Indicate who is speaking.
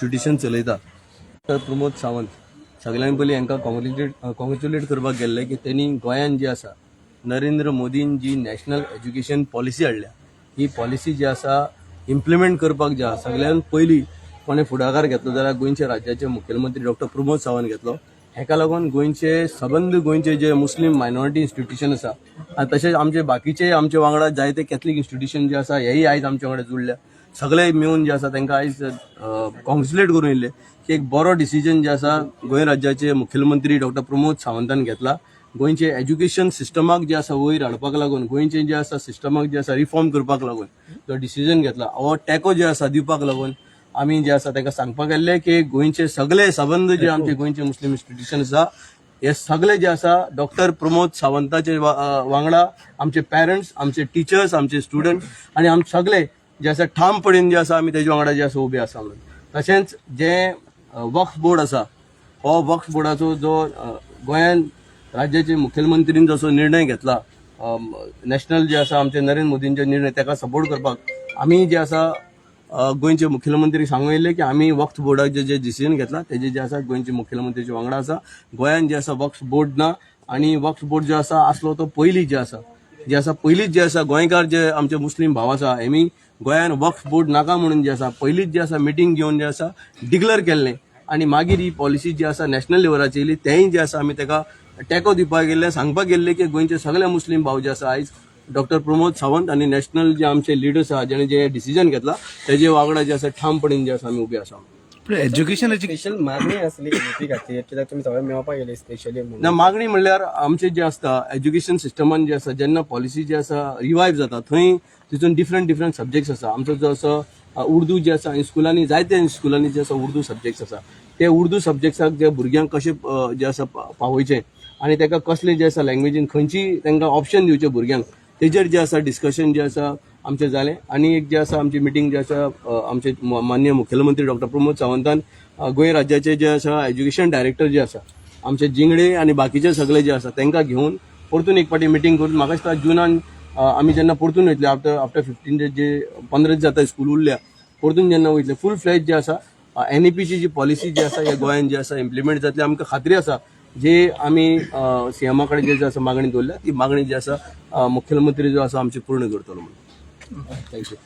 Speaker 1: ट्युटिशन चलयता. डॉक्टर प्रमोद सावंत सगळ्यांनी पयलीं हांकां कॉंग्रेच्युलेट कॉंग्रेच्युलेट करपाक गेल्ले की त्यांनी गोंयांत जी आसा नरेंद्र मोदीन जी नॅशनल एज्युकेशन पॉलिसी हाडल्या. ही पॉलिसी जी आसा इम्प्लिमेंट करपाक जे आसा सगळ्यांत पयलीं कोणें फुडाकार घेतलो जाल्यार गोंयचे राज्याचे मुखेलमंत्री डॉक्टर प्रमोद सावंत घेतलो. हेका लागून गोंयचे सबंद गोंयचे जे मुस्लीम मायनॉरिटी इन्स्टिट्यूशन आसा आनी तशेंच आमचे बाकीचे आमचे वांगडा जायते कॅथलीक इन्स्टिट्यूशन जे आसा हेय आयज आमचे वांगडा जुळल्या. सगळे मेळून जे आसा तांकां आयज कॉन्ग्रेच्युलेट करून येयले की एक बरो डिसिजन जे आसा गोंय राज्याचे मुखेलमंत्री डॉक्टर प्रमोद सावंतान घेतला. गोंयचे एज्युकेशन सिस्टमाक जे आसा वयर हाडपाक लागून गोंयचे जे आसा सिस्टमाक जे आसा रिफॉर्म करपाक लागून जो डिसिजन घेतला हो टॅको जे आसा दिवपाक लागून आमी जे आसा ताका सांगपाक गेल्ले की गोंयचे सगळे सबंद जे आमचे गोंयचे मुस्लीम इन्स्टिट्यूशन आसा हे सगळे जे आसा डॉक्टर प्रमोद सावंताचे वा- वांगडा आमचे पेरंट्स आमचे टिचर्स आमचे स्टुडंट आणि आम सगळे जे आसा ठामपणेन जे आसा आमी तेजे वांगडा जे आसा उबे आसा म्हणून. तशेंच जे वक्फ बोर्ड आसा हो वक्फ बोर्डाचो जो गोंयान राज्याचे मुखेलमंत्रीन जसो निर्णय घेतला नॅशनल जे आसा आमचे नरेंद्र मोदींचे निर्णय ताका सपोर्ट करपाक आमी जे आसा गोंयचे मुखेलमंत्री सांगून येयले की आमी वक्फ बोर्डाचे जे डिसिजन घेतला तेजे जे आसा गोंयचे मुखेलमंत्रीचे वांगडा आसा गोंयान जे आसा वक्फ बोर्ड ना आणि वक्फ बोर्ड जो आसा आसलो तो पयलीं जे आसा जे आसा पयलींच जे आसा गोंयकार जे आमचे मुस्लीम भाव आसा हेमी गोंयान वक्फ बोर्ड नाका म्हणून जे आसा पयलींच जे आसा मिटींग घेवन जे आसा डिक्लेअर केल्लें आणि मागीर ही पॉलिसी जी आसा नॅशनल लेवलाची येयली तेंय जे आसा आमी ताका टॅको दिवपाक गेल्ले सांगपाक गेल्ले की गोंयचे सगळे मुस्लीम भाव जे आसा आयज डॉक्टर प्रमोद सावंत आणि नॅशनल जे आमचे लिडर्स आहा जेणे जे डिसिजन घेतला तेजे वांगडा जे आसा ठामपणीन जे आसा आमी उबे आसा
Speaker 2: पण एज्युकेशनाची
Speaker 3: स्पेशल मागणी असली युनिटी खातीर कित्याक तुमी सगळे मेळपाक गेले स्पेशली
Speaker 1: ना मागणी म्हणल्यार आमचे जे आसता एज्युकेशन सिस्टमान जे आसा जेन्ना पॉलिसी जे आसा रिवायव जाता थंय तितून डिफरंट डिफरंट सब्जेक्ट्स आसा आमचो जो असो उर्दू जे आसा स्कुलांनी जायते स्कुलांनी जे आसा उर्दू सब्जेक्ट्स आसा ते उर्दू सब्जेक्ट्साक जे भुरग्यांक कशे जे आसा पा- पावोवचे आनी ताका कसले जे आसा लँग्वेजीन खंयची तांकां ऑप्शन दिवचे भुरग्यांक तेजेर जे आसा डिस्कशन जे आसा आमचें जालें आनी एक जे आसा आमची मिटींग जे आसा आमचे माननीय मुखेलमंत्री डॉक्टर प्रमोद सावंतान गोंय राज्याचे जे आसा एज्युकेशन डायरेक्टर जे आसा आमचे जिंगडे आणि बाकीचे सगळे जे आसा तांकां घेवन परतून एक पाटी मिटींग करून म्हाका दिसता जुनान आमी जेन्ना परतून वयतले आफ्टर आफ्टर फिफ्टीन डेज जे पंदरा दीस जाता स्कूल उरल्या परतून जेन्ना वयतले फूल फ्लॅज जे आसा एन ई पीची जी पॉलिसी जी आसा ह्या गोंयान जी आसा इम्प्लिमेंट जातली आमकां खात्री आसा जे आमी सीएमा कडेन जे आसा मागणी दवरल्या ती मागणी जी आसा मुख्यमंत्री मुखेलमंत्री जो आसा आमची पूर्ण करतलो म्हणून. थँक्यू